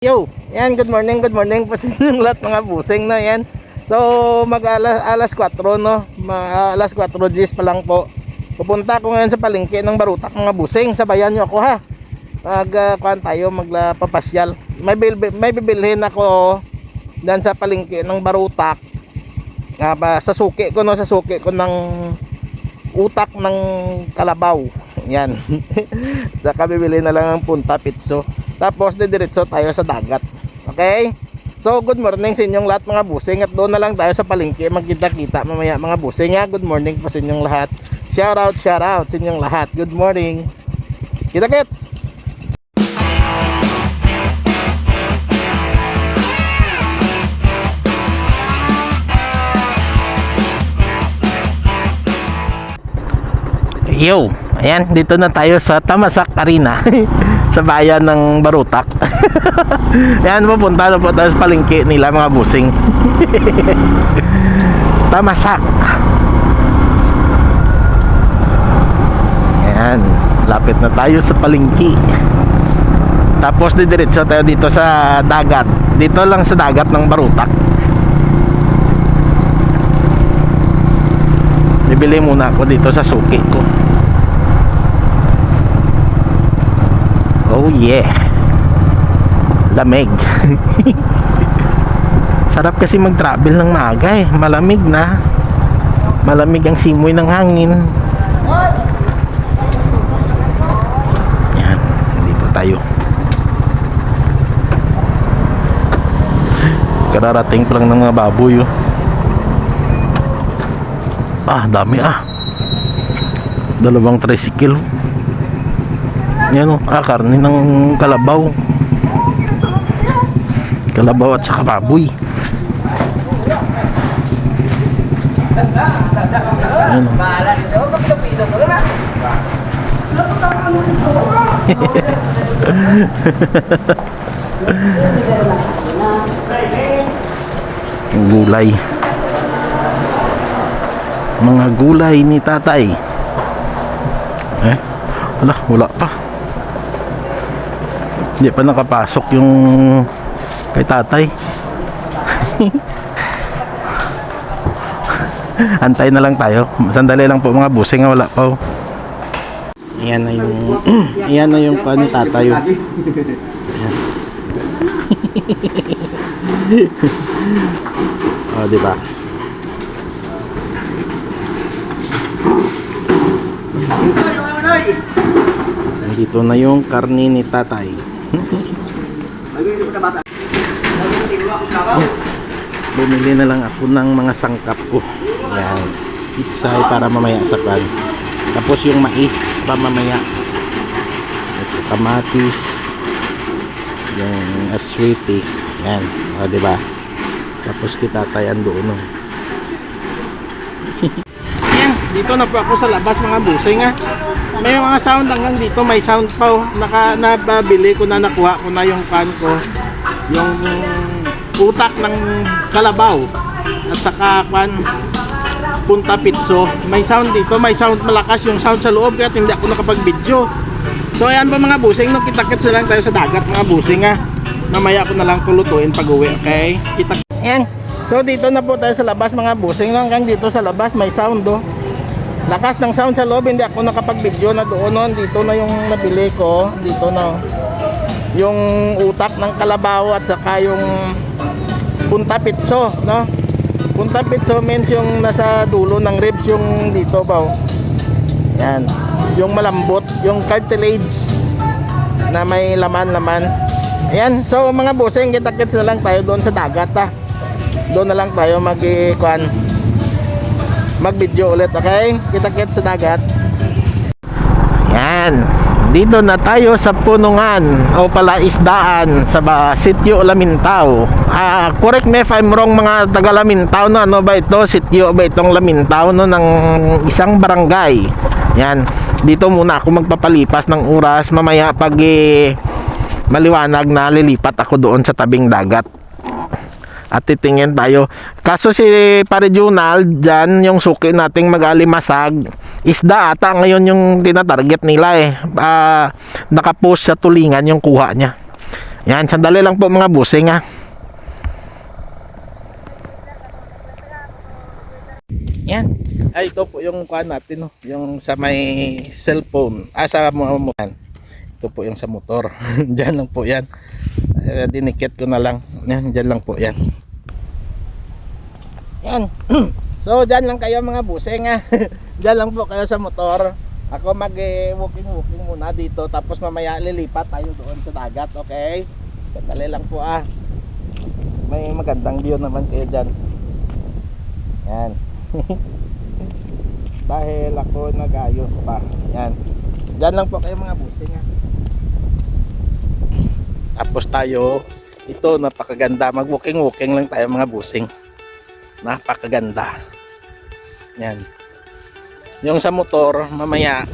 Yo, yan, good morning, good morning po sa inyong lahat mga busing na yan. So, mag alas, alas 4 no, Ma, alas 4 Gs pa lang po. Pupunta ako ngayon sa palengke ng Barutak mga busing, sabayan nyo ako ha. Pag uh, kuhan tayo, magpapasyal. May, bil, may bibilhin ako dan sa palengke ng Barutak. Nga ba, sa suki ko no, sa suki ko ng utak ng kalabaw. Yan. Saka bibili na lang ng punta pitso. Tapos didiretso tayo sa dagat. Okay? So good morning sa inyong lahat mga busing at doon na lang tayo sa palengke magkita-kita mamaya mga busing ha. Good morning po sa inyong lahat. Shout out, shout out sa inyong lahat. Good morning. Kita kits. Yo, ayan, dito na tayo sa Tamasak Arena sa bayan ng Barutak. ayan, pupunta na po tayo sa palengke nila mga busing. Tamasak. Ayan, lapit na tayo sa palengke. Tapos didiretso tayo dito sa dagat. Dito lang sa dagat ng Barutak. Bibili muna ako dito sa suki ko. Oh yeah. Lamig. Sarap kasi mag-travel ng maaga eh. Malamig na. Malamig ang simoy ng hangin. Yan. Dito tayo. Kararating pa lang ng mga baboy oh. Ah, dami ah. Dalawang tricycle. Yan oh, ah, karne ng kalabaw. Kalabaw at saka baboy. Yan oh. Gulay. Mga gulay ni tatay. Eh, wala, wala pa. Hindi pa nakapasok yung kay tatay. Antay na lang tayo. Sandali lang po mga busing wala pa. oh. Ayan na yung ayan na yung pa ni tatay. oh. Oh, di ba? Nandito na yung karni ni tatay. Bumili na lang ako ng mga sangkap ko. Yan. Pizza para mamaya sa pan. Tapos yung mais pa mamaya. Ito, kamatis. Yung at sweetie. Yan. O, di ba? Tapos kita tayan doon. No? Yan. Dito na po ako sa labas mga busing ha. May mga sound hanggang dito. May sound pa. oh. Naka, nababili ko na nakuha ko na yung pan ko. Yung utak ng kalabaw. At saka pan punta pitso. May sound dito. May sound malakas yung sound sa loob. Kaya hindi ako nakapag-video. So ayan pa mga busing. No, kita-kits lang tayo sa dagat mga busing ha. Mamaya ko na lang tulutuin pag uwi. Okay? Kita Ayan. So dito na po tayo sa labas mga busing. Hanggang dito sa labas may sound do. Lakas ng sound sa loob. Hindi ako nakapag-video na doon. No? Dito na yung nabili ko. Dito na. Yung utak ng kalabaw at saka yung punta pitso. No? Punta pitso means yung nasa dulo ng ribs yung dito ba. Yan. Yung malambot. Yung cartilage na may laman-laman. Ayan. So mga busing, kita-kits na lang tayo doon sa dagat ha. Doon na lang tayo mag kuan mag-video ulit, okay? Kita-kits sa dagat. Yan. Dito na tayo sa punungan o pala isdaan sa ba, Sitio Lamintao. Ah, correct me if I'm wrong mga taga Lamintao no, ano ba ito? Sitio ba itong Lamintao no ng isang barangay. Yan. Dito muna ako magpapalipas ng oras mamaya pag eh, maliwanag na lilipat ako doon sa tabing dagat at titingin tayo. Kaso si Pare Junal, dyan yung suki nating mag-alimasag, isda ata ngayon yung tinatarget nila eh. Ah, nakapost sa tulingan yung kuha niya. Yan, sandali lang po mga busing ha. Yan. Ay, ito po yung kuha natin, no? yung sa may cellphone. Ah, sa mga Ito po yung sa motor. Diyan lang po yan. Eh, dinikit ko na lang. Yan, diyan lang po yan. Yan. so, diyan lang kayo mga busing ha. diyan lang po kayo sa motor. Ako mag eh, walking walking muna dito tapos mamaya lilipat tayo doon sa dagat, okay? Sandali lang po ah. May magandang view naman kayo diyan. Yan. Dahil ako nagayos pa. Yan. Diyan lang po kayo mga busing ha. Tapos tayo ito napakaganda. Mag walking walking lang tayo mga busing. Napakaganda. Yan. Yung sa motor, mamaya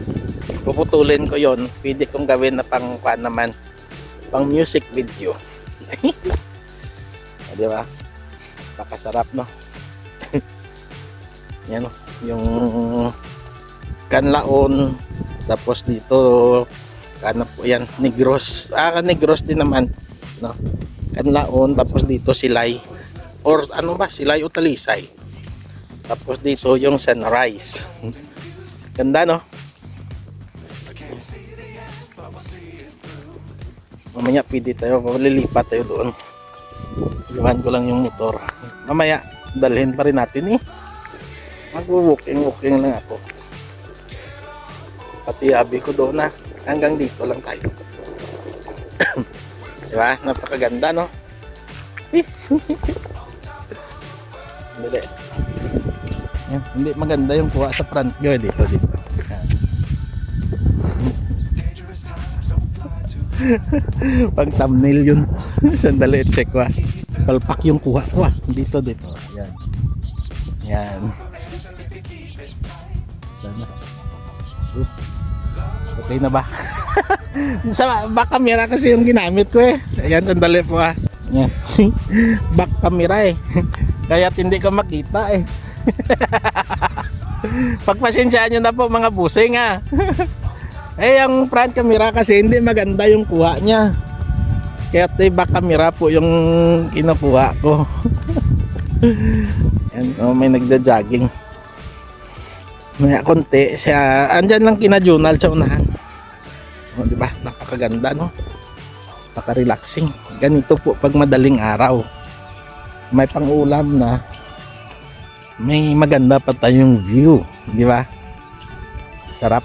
puputulin ko yon Pwede kong gawin na pang kuan naman. Pang music video. Di ba? Pakasarap no. Yan. Yung kanlaon. Tapos dito ano po yan, negros. Ah, negros din naman. No. Kanlaon. Tapos dito silay. Or ano ba? Silay o talisay. Tapos dito yung sunrise. Ganda no? Mamaya pwede tayo, malilipat tayo doon. Iwan ko lang yung motor. Mamaya, dalhin pa rin natin eh. Mag-walking, walking lang ako. Pati abi ko doon na. Hanggang dito lang tayo. diba? Napakaganda no? Hindi. Yan, hindi maganda yung kuha sa front view eh, dito dito. Pang thumbnail yun. Sandali check ko ah. Palpak yung kuha ko ah. Dito dito. Yan. Yan. Okay na ba? sa back camera kasi yung ginamit ko eh. Ayan, sandali po ah. Yan. back camera eh. Kaya hindi ko makita eh. Pagpasensyaan nyo na po mga busing ha. eh ang front camera kasi hindi maganda yung kuha niya. Kaya ito back camera po yung kinukuha ko. Yan, oh, may nagda-jogging. May konti siya. Andyan lang kina Junal sa unahan. O, di ba? Napakaganda no. Napaka-relaxing. Ganito po pag madaling araw. May pang-ulam na may maganda pa tayong view, di ba? Sarap.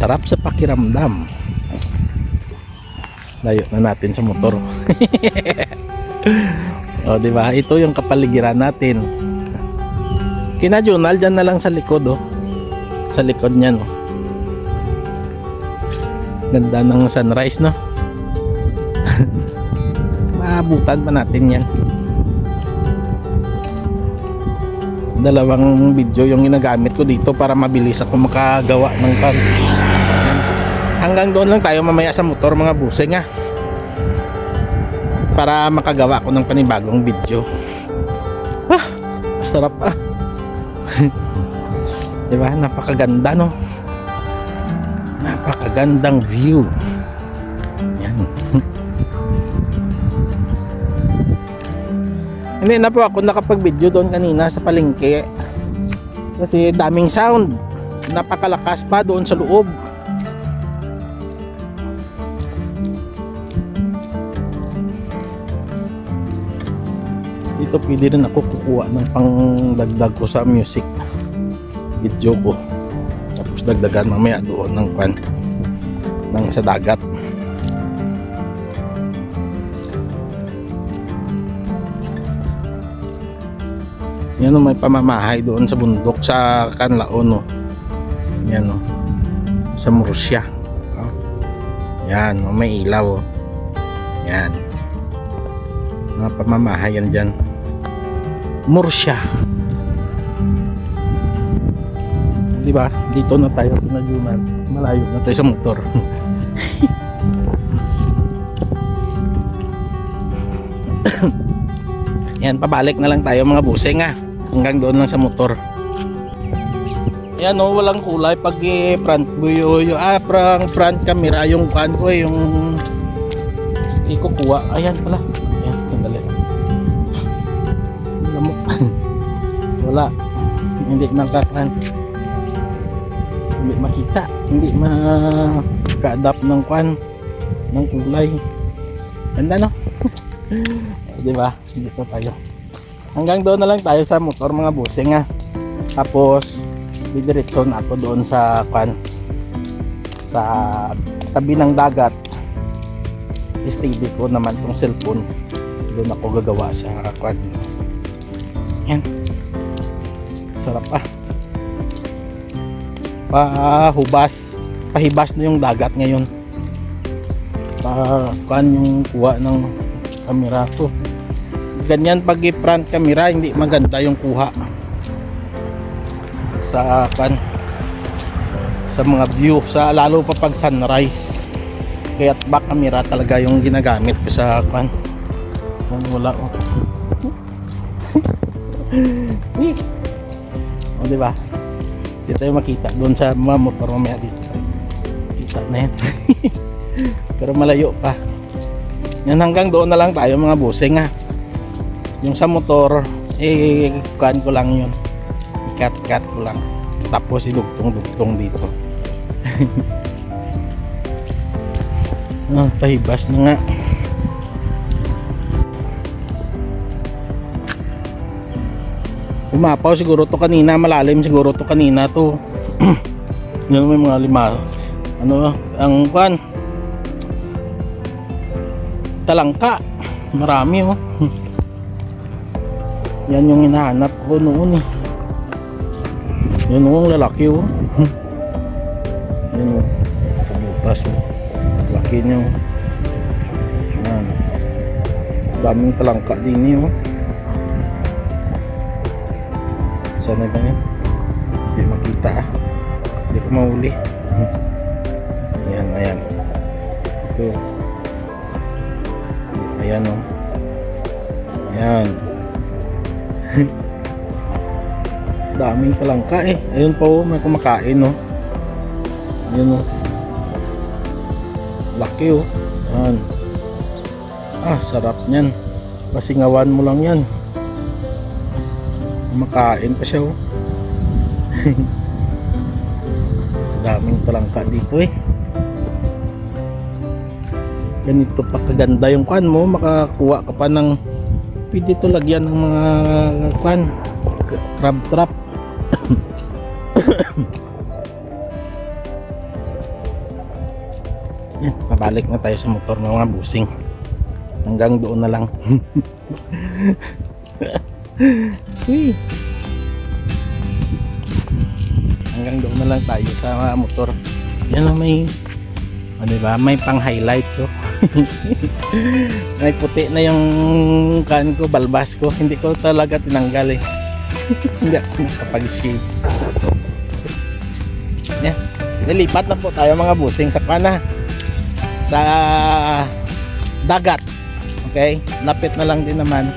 Sarap sa pakiramdam. Layo na natin sa motor. o, di ba? Ito yung kapaligiran natin. Kina Junal, dyan na lang sa likod, oh. Sa likod niya, no. Ganda ng sunrise, no? maabutan pa natin yan dalawang video yung ginagamit ko dito para mabilis ako makagawa ng pan hanggang doon lang tayo mamaya sa motor mga busing ha para makagawa ko ng panibagong video ah sarap ah diba napakaganda no napakagandang view yan Hindi na po ako nakapag-video doon kanina sa palengke. Kasi daming sound. Napakalakas pa doon sa loob. Dito pwede rin ako kukuha ng pangdagdag ko sa music video ko. Tapos dagdagan mamaya doon ng pan ng sa dagat. Yan o, may pamamahay doon sa bundok sa Canlaon o. Yan o. Sa Murcia. O. Yan o, may ilaw o. Yan. Mga pamamahayan dyan. Murcia. Di ba? Dito na tayo tinajunan. Malayo na tayo sa motor. Yan, pabalik na lang tayo mga busing ha. Hanggang doon lang sa motor. Yan o, walang kulay pag front view, yung ah, front, front camera, yung kan ko eh, yung ikukuha. Ayan pala. Ayan, sandali. Wala. Hindi makakan. Hindi makita. Hindi maka-adapt ng kwan ng kulay. Ganda no? Di ba? Dito tayo. Hanggang doon na lang tayo sa motor mga busing ha. Tapos didiretso na ako doon sa kwan sa tabi ng dagat. Steady ko naman tong cellphone. Doon ako gagawa sa kwan. Yan. Sarap ah. Pahubas. Pahibas na yung dagat ngayon. Pa kwan yung kuha ng kamera ko. Ganyan pag i-front camera hindi maganda yung kuha sa kan sa mga view sa lalo pa pag sunrise kaya back camera talaga yung ginagamit ko sa kan wala oh. o di ba dito tayo makita doon sa mga motor mamaya dito kita na yan. Pero malayo pa. Yan hanggang doon na lang tayo mga busing ha. Yung sa motor eh kuhan ko lang yun. Cut-cut ko lang. Tapos idugtong-dugtong dito. Ah, pahibas na nga umapaw siguro to kanina malalim siguro to kanina to yun may mga lima ano ang kwan talangka marami oh yan yung hinahanap ko noon eh yun oh, lalaki oh. Yun oh. Sa butas oh. Laki niya oh. Yan. Daming talangka din eh oh. Sana ba yan? Hindi makita ah. Hindi ko mahuli. Ayan, ayan. Ito. Ayan oh. Ayan. daming palangka eh ayun pa oh may kumakain oh ayun oh laki oh yan ah sarap nyan pasingawan mo lang yan kumakain pa siya oh. Daming palangka dito eh. Ganito pa kaganda yung kwan mo. Makakuha ka pa ng pwede to lagyan ng mga kwan. Crab trap. Yan, pabalik na tayo sa motor ng mga busing. Hanggang doon na lang. Uy. Hanggang doon na lang tayo sa motor. Yan ang may ano diba? May pang highlights oh. may puti na yung kan ko, balbas ko. Hindi ko talaga tinanggal eh. Hindi ako nakapag-shave. Yan. Nilipat na po tayo mga busing sa kana. Sa dagat. Okay? Lapit na lang din naman.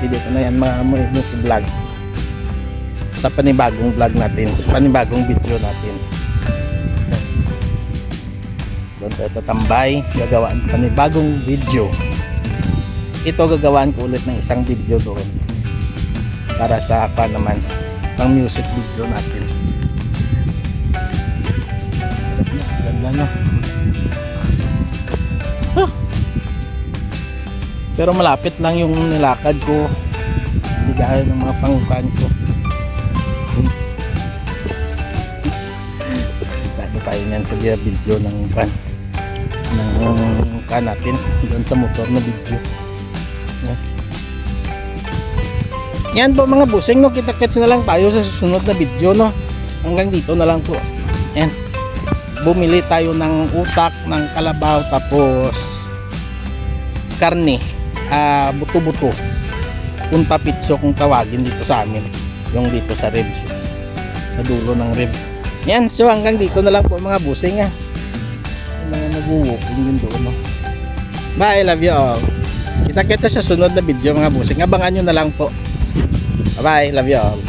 Dito na yan mga mga vlog. Sa panibagong vlog natin. Sa panibagong video natin. Doon tayo tatambay. Gagawaan panibagong video. Ito gagawaan ko ulit ng isang video doon para sa apa naman pang music video natin pero malapit lang yung nilakad ko. Hindi gaya ng mga pangukan ko. Lalo tayo niyan sa video ng pan ng kan natin. Doon sa motor na video. Yan po mga busing no, kita-kits na lang tayo sa susunod na video no. Hanggang dito na lang po. Yan. Bumili tayo ng utak, ng kalabaw, tapos karne, ah buto-buto. Punta pitso kung tawagin dito sa amin. Yung dito sa ribs. Sa dulo ng ribs. Yan, so hanggang dito na lang po mga busing ha. Yung mga nag-walking din doon no. Bye, love you all. Kita-kita sa sunod na video mga busing. Abangan nyo na lang po. Bye-bye. Love you all.